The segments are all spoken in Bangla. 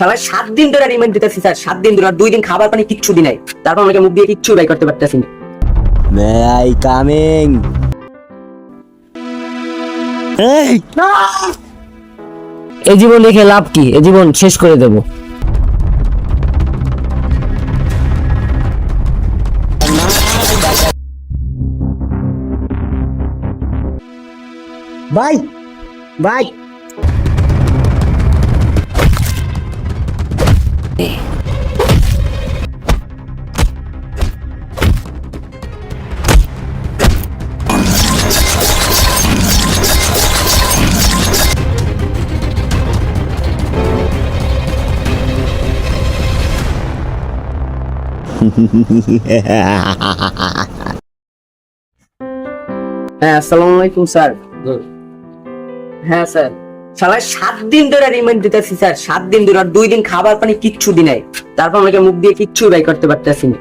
সবাই সাত দিন ধরে রিমান্ড দিতেছি স্যার সাত দিন ধরে আর দুই দিন খাবার পানি কিচ্ছু দি নাই। তারপর আমাকে মুখ দিয়ে কিচ্ছু বাই করতে পারতেছি না। মে আই কামিং এই! জীবন রেখে লাভ কি? এ জীবন শেষ করে দেব। ভাই! ভাই! হ্যাঁ আসসালামু আলাইকুম স্যার হ্যাঁ স্যার সবাই সাত দিন ধরে রিমান্ড দিতেছি স্যার সাত দিন ধরে আর দুই দিন খাবার পানি কিচ্ছু দি নাই। তারপর আমাকে মুখ দিয়ে কিচ্ছু বাই করতে পারতেছি না।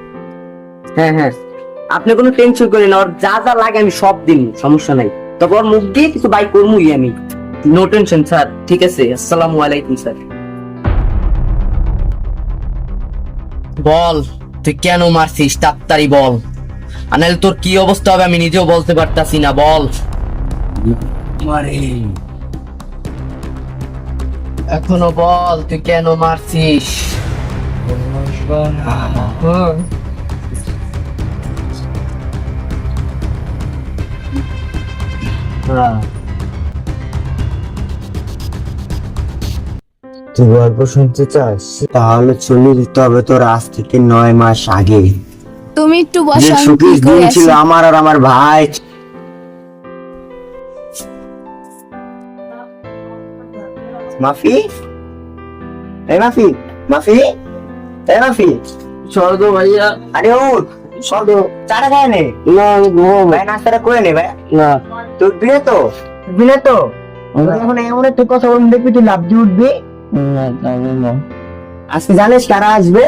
হ্যাঁ হ্যাঁ। আপনি কোনো টেনশন করেন ওর যা যা লাগে আমি সব দিন সমস্যা নাই। তবে ওর মুখ দিয়ে কিছু বাই করবই আমি। No tension sir. ঠিক আছে আসসালামু আলাইকুম স্যার। বল তুই কেন মারছিস? তাড়াতাড়ি বল। আনাল তোর কি অবস্থা হবে আমি নিজেও বলতে পারতাছি না বল। এখনও বল তুই কেন মারছিস? তুই গল্প শুনতে চাস? তাহলে চলে যেতে হবে তোর আজ থেকে নয় মাস আগে। তুমি একটু বসো ছিল আমার আর আমার ভাই। মাফি? এই মাফি মাফি? এই মাফি? সরদো ভাইয়া। আরে উঠ সদো চাটা খায় নে। না আমি ঘুমাবো। ভাই নাস্তাটা করে নে ভাই। না। তুই বিয়ে তো? বিয়ে তো? এখন এমন একটা কথা বলুন দেখবি তুই লাভ দিয়ে উঠবি। আজকে জানিস কারা আসবে?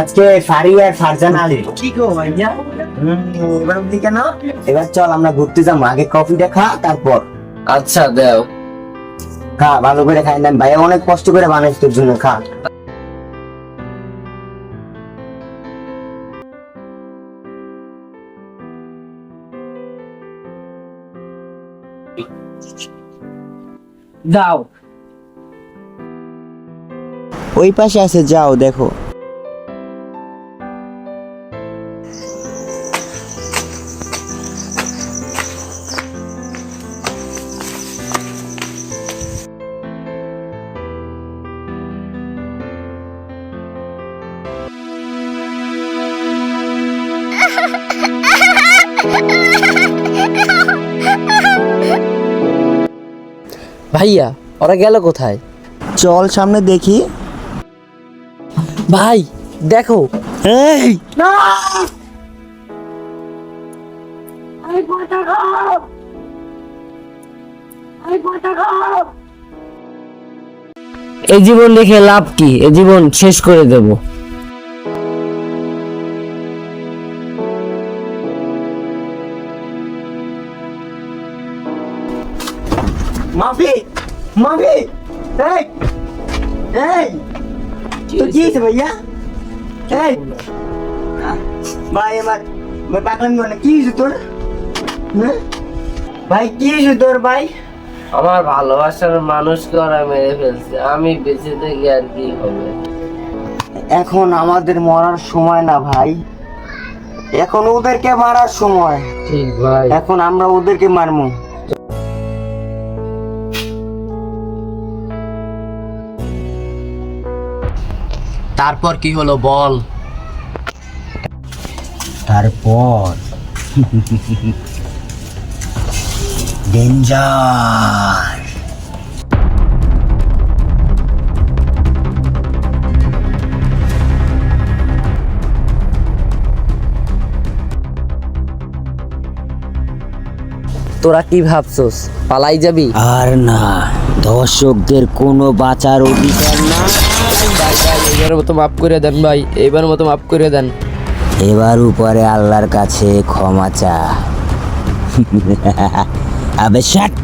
আজকে ফারি আর ফারজান আসবে কি গো ভাইয়া? এবার কেন? এবার চল আমরা ঘুরতে যাব। আগে কফিটা খা তারপর। আচ্ছা দেও। খা ভালো করে খাই না ভাই। অনেক কষ্ট করে বানাইছি তোর জন্য খা। দাও। ওই পাশে আছে যাও দেখো। ভাইয়া ওরা গেল কোথায়? চল সামনে দেখি। ভাই দেখো। এই! এ জীবন রেখে লাভ কি? এ জীবন শেষ করে দেব। মাফি মাফি এই এই তো কি হয়েছে ভাইয়া? এই ভাই আমার ভাই পাগলামি করে না। কি হয়েছে তোর? হ্যাঁ? ভাই কি হয়েছে তোর ভাই? আমার ভালোবাসার মানুষকে ওরা মেরে ফেলছে আমি বেঁচে থেকে আর কি হবে? এখন আমাদের মরার সময় না ভাই। এখন ওদেরকে মারার সময়। ঠিক ভাই। এখন আমরা ওদেরকে মারমু তারপর কি হলো বল? তারপর? ডেঞ্জার তোরা কি ভাবছস পালাই যাবি? আর না দর্শকদের কোনো বাঁচার অধিকার না এবার মতো মাফ করে দেন ভাই এবার মতো মাফ করে দেন। এবার উপরে আল্লাহর কাছে ক্ষমা চা। আবে শাট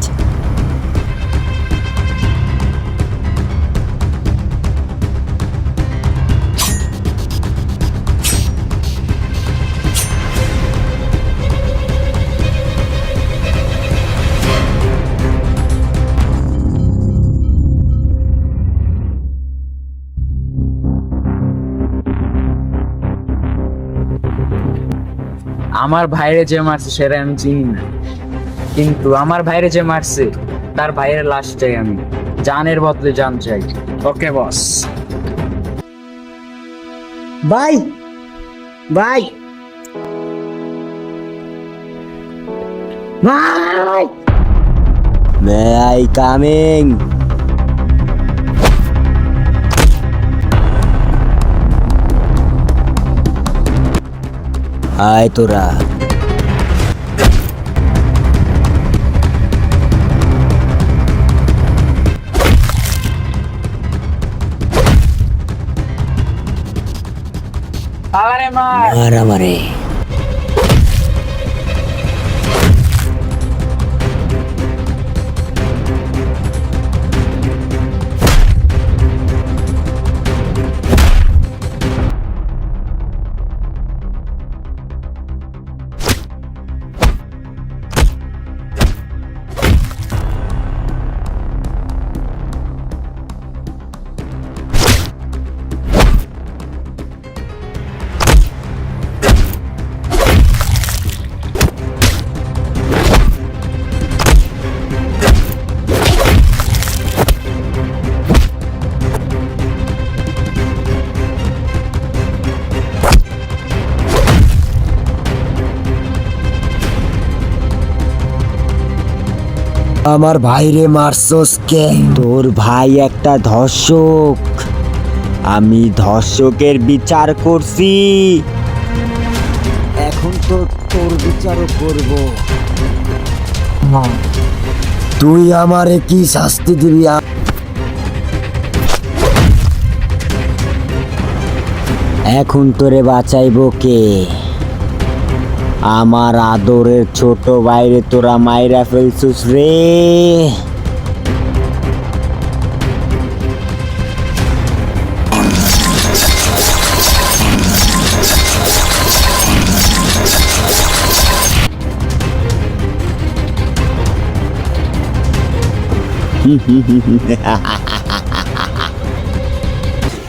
আমার ভাইরে যে মারছে সেটা আমি চিনি না। কিন্তু আমার ভাইরে যে মারছে তার ভাইয়ের লাশ চাই আমি। জানের বদলে জান চাই। ওকে বস। ভাই ভাই। ভাই। মে আই কামিং আয় তোরা। মার আমারে আমার ভাইরে মারছস কে? তোর ভাই একটা ধর্ষক। আমি ধর্ষকের বিচার করছি। এখন তো তোর বিচারও করব। তুই আমারে কি শাস্তি দিবি? এখন তোরে বাঁচাইব কে? আমার আদরের ছোট বাইরে তোরা মাইরা ফেলছিস রে।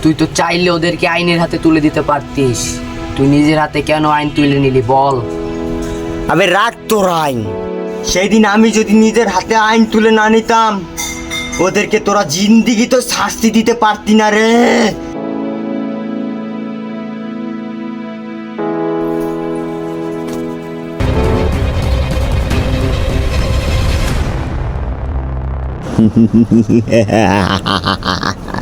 তুই তো চাইলে ওদেরকে আইনের হাতে তুলে দিতে পারতিস। তুই নিজের হাতে কেন আইন তুলে নিলি বল। আবে রাখ তোর আইন। সেই দিন আমি যদি নিজের হাতে আইন তুলে না নিতাম ওদেরকে তোরা জিন্দিগি তো শাস্তি দিতে পারতি না রে।